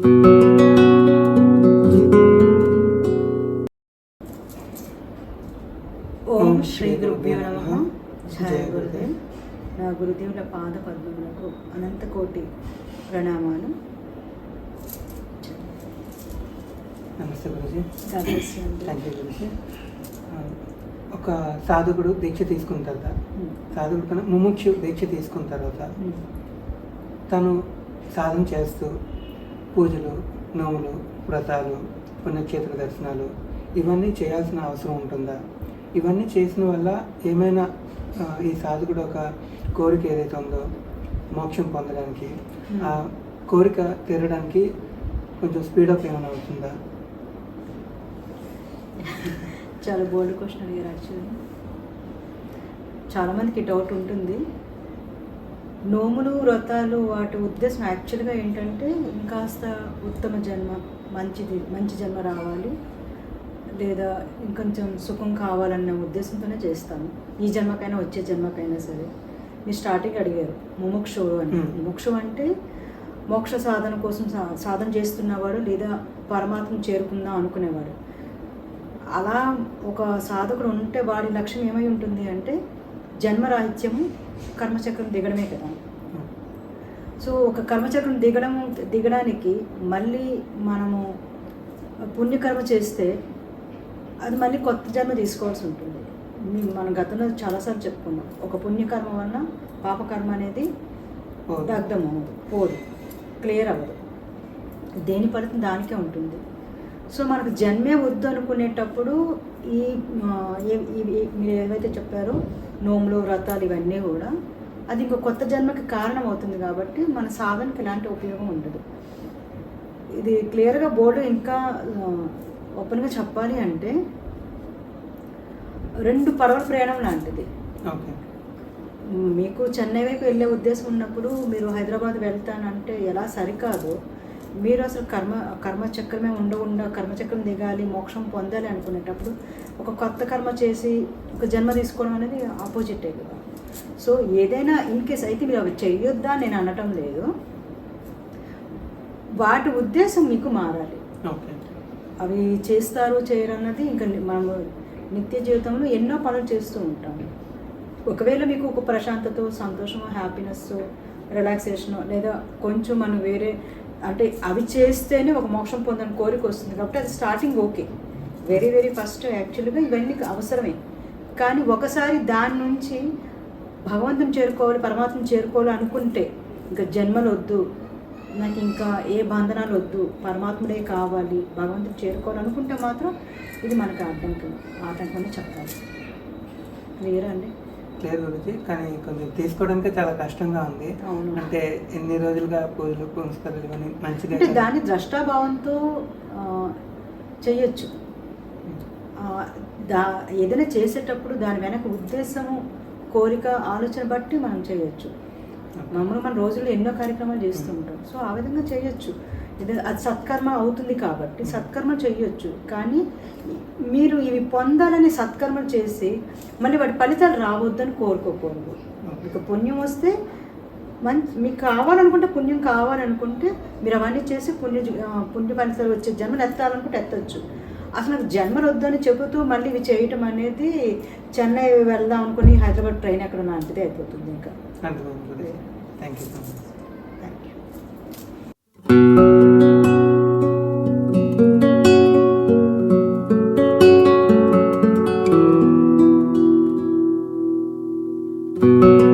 ఓం శ్రీ గురుభ్యో నమ. జయ గురుదేవ్. నా గురుదేవుల పాద పద్మములకు అనంతకోటి ప్రణామాలు. నమస్తే గురుజీ. Thank you Guruji. ఒక సాధకుడు దీక్ష తీసుకున్న తర్వాత hmm. సాధకుడు కన్నా ముముక్షు దీక్ష తీసుకున్న తర్వాత hmm. తను సాధన చేస్తూ పూజలు నోములు వ్రతాలు పుణ్యక్షేత్ర దర్శనాలు ఇవన్నీ చేయాల్సిన అవసరం ఉంటుందా? ఇవన్నీ చేసిన వల్ల ఏమైనా ఈ సాధకుడు ఒక కోరిక ఏదైతే ఉందో మోక్షం పొందడానికి ఆ కోరిక తీరడానికి కొంచెం స్పీడప్ ఏమైనా అవుతుందా చాలా బోల్డ్ క్వశ్చన్ అడిగారు యాక్చువల్లీ. చాలామందికి డౌట్ ఉంటుంది. నోములు వ్రతాలు వాటి ఉద్దేశం యాక్చువల్గా ఏంటంటే ఇంకాస్త ఉత్తమ జన్మ మంచిది మంచి జన్మ రావాలి. లేదా ఇంకొంచెం సుఖం కావాలన్న ఉద్దేశంతోనే చేస్తాను ఈ జన్మకైనా వచ్చే జన్మకైనా సరే. మీరు స్టార్టింగ్ అడిగారు ముముక్షు అని. ముముక్షు అంటే మోక్ష సాధన కోసం సా- సాధన చేస్తున్నవాడు లేదా పరమాత్మ చేరుకుందాం అనుకునేవాడు. అలా ఒక సాధకుడు ఉంటే వాడి లక్ష్యం ఏమై ఉంటుంది అంటే జన్మరాహిత్యము కర్మచక్రం దిగడమే కదా. సో ఒక కర్మచక్రం దిగడం దిగడానికి మళ్ళీ మనము పుణ్యకర్మ చేస్తే అది మళ్ళీ కొత్త జన్మ తీసుకోవాల్సి ఉంటుంది. మనం గతంలో చాలాసార్లు చెప్పుకున్నాం. ఒక పుణ్యకర్మ వలన పాపకర్మ అనేది దగ్ధం అవ్వదు పోదు క్లియర్ అవ్వదు. దేని ఫలితం దానికే ఉంటుంది. సో మనకు జన్మే వద్దు అనుకునేటప్పుడు ఈ మీరు ఏవైతే చెప్పారో నోములు వ్రతాలు ఇవన్నీ కూడా అది ఇంకో కొత్త జన్మకి కారణం అవుతుంది కాబట్టి మన సాధనకి ఎలాంటి ఉపయోగం ఉండదు. ఇది క్లియర్గా బోర్డు ఇంకా ఓపెన్గా చెప్పాలి అంటే రెండు పర్వత ప్రయాణం లాంటిది. ఓకే. మీకు చెన్నై వైపు వెళ్ళే ఉద్దేశం ఉన్నప్పుడు మీరు హైదరాబాద్ వెళ్తానంటే ఎలా సరికాదు. మీరు అసలు కర్మ కర్మచక్రమే ఉండకుండా కర్మచక్రం దిగాలి మోక్షం పొందాలి అనుకునేటప్పుడు ఒక కొత్త కర్మ చేసి ఒక జన్మ తీసుకోవడం అనేది ఆపోజిటే కదా. సో ఏదైనా ఇన్ కేస్ అయితే మీరు అవి చెయ్యొద్దా నేను అనటం లేదు. వాటి ఉద్దేశం మీకు మారాలి. అవి చేస్తారు చేయరు అన్నది ఇంకా ని- మనము నిత్య జీవితంలో ఎన్నో పనులు చేస్తూ ఉంటాము ఒకవేళ మీకు ఒక ప్రశాంతత సంతోషము హ్యాపీనెస్ రిలాక్సేషన్ లేదా కొంచెం మనం వేరే అంటే అవి చేస్తేనే ఒక మోక్షం పొందని కోరిక వస్తుంది. కాబట్టి అది starting okay very very first యాక్చువల్గా ఇవన్నీ అవసరమే. కానీ ఒకసారి దాని నుంచి భగవంతుని చేరుకోవాలి పరమాత్మను చేరుకోవాలి అనుకుంటే ఇంకా జన్మలు వద్దు నాకు ఇంకా ఏ బంధనాలు వద్దు పరమాత్ముడే కావాలి భగవంతుడు చేరుకోవాలనుకుంటే మాత్రం ఇది మనకు ఆటంకం ఆటంకమని చెప్పాలి. క్లియర్ అండి? లేదు గురించి కానీ కొంచెం తీసుకోవడానికి చాలా కష్టంగా ఉంది. అవును. అంటే ఎన్ని రోజులుగా పూజలు పునస్కారాలు ఇవన్నీ మంచిగా దాన్ని ద్రష్టాభావంతో ఆ, దా ఏదైనా చేసేటప్పుడు దాని వెనక ఉద్దేశము కోరిక ఆలోచన బట్టి మనం చేయొచ్చు. మామూలుగా మన రోజుల్లో ఎన్నో కార్యక్రమాలు చేస్తూ ఉంటాం. సో ఆ విధంగా చేయొచ్చు. ఇది అది సత్కర్మ అవుతుంది కాబట్టి సత్కర్మ చేయొచ్చు కానీ మీరు ఇవి పొందాలని సత్కర్మలు చేసి మళ్ళీ వాటి ఫలితాలు రావద్దని కోరుకోకూడదు. మీకు పుణ్యం వస్తే మంచి మీకు కావాలనుకుంటే పుణ్యం కావాలనుకుంటే మీరు అవన్నీ చేసి పుణ్య పుణ్య ఫలితాలు వచ్చే జన్మలు ఎత్తాలనుకుంటే ఎత్తచ్చు. అసలు నాకు జన్మలు వద్దని చెబుతూ మళ్ళీ ఇవి చేయటం అనేది చెన్నై వెళ్దాం అనుకుని హైదరాబాద్ ట్రైన్ ఎక్కడ లాంటిది అయిపోతుంది ఇంకా. థ్యాంక్ యూ ఆ